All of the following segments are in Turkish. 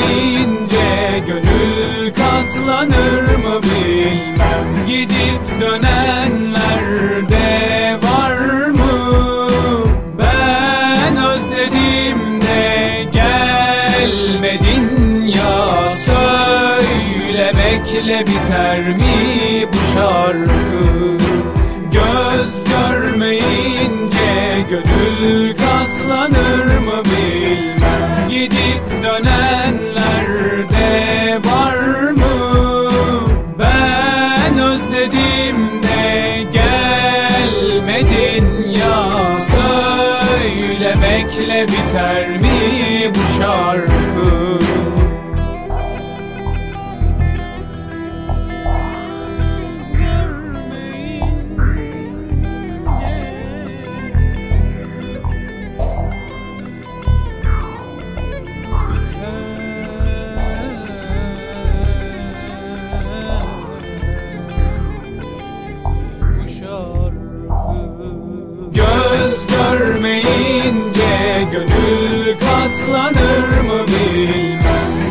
görmeyince gönül katlanır mı bilmem. Gidip dönenler de var mı? Ben özledim de gelmedin ya. Söylemekle biter mi bu şarkı? Göz görmeyince gönül katlanır mı bilmem. Gidip dönenler Söylemekle biter mi bu şarkı? Katlanır mı bilmem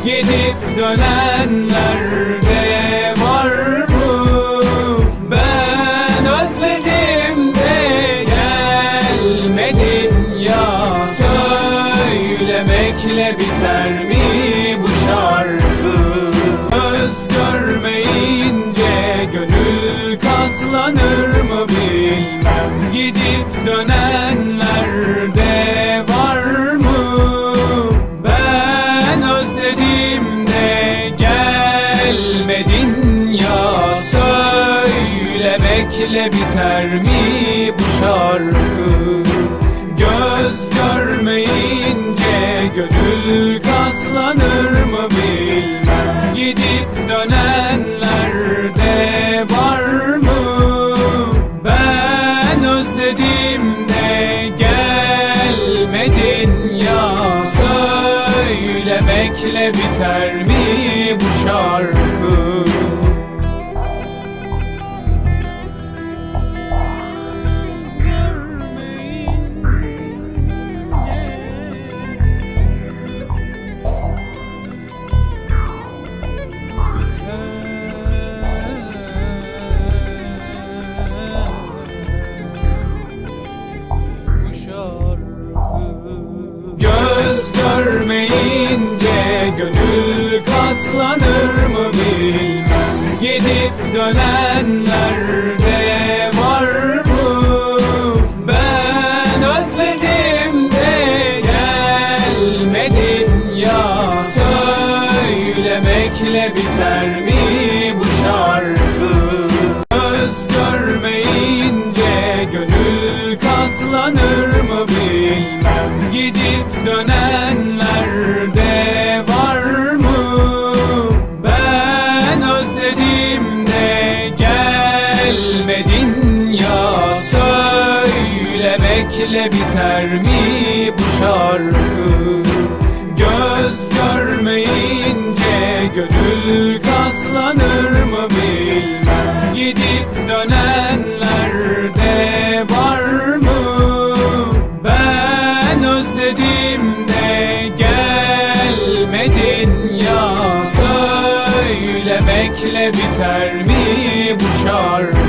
Gidip dönenler de var mı? Ben özledim de gelmedin ya. Söylemekle biter mi bu şarkı? Göz görmeyince gönül katlanır mı bilmem Gidip dönenler bu şarkı Göz görmeyince gönül katlanır mı bilmem Gidip dönenler de var mı? Ben özledim de gelmedin ya Söylemekle biter mi bu şarkı? Katlanır mı bilmem Gidip dönenler de var mı? Ben özledim de gelmedin ya. Söylemekle biter mi bu şarkı? Göz görmeyince gönül katlanır mı bilmem Gidip dönenler Söylemekle biter mi bu şarkı Göz görmeyince gönül katlanır mı bilmem Gidip dönenler de var mı? Ben özledim de gelmedin ya Söylemekle biter mi bu şarkı?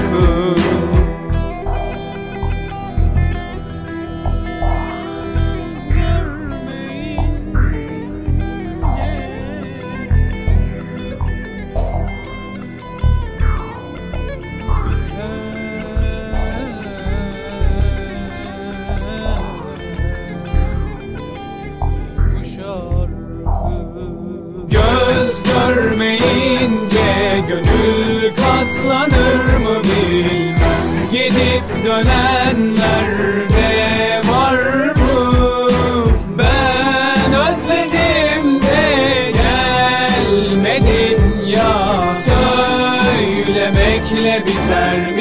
gönül katlanır mı bilmem Gidip dönenler dönenlerde var mı? Ben özledim de gelmedin ya Söylemekle biter mi?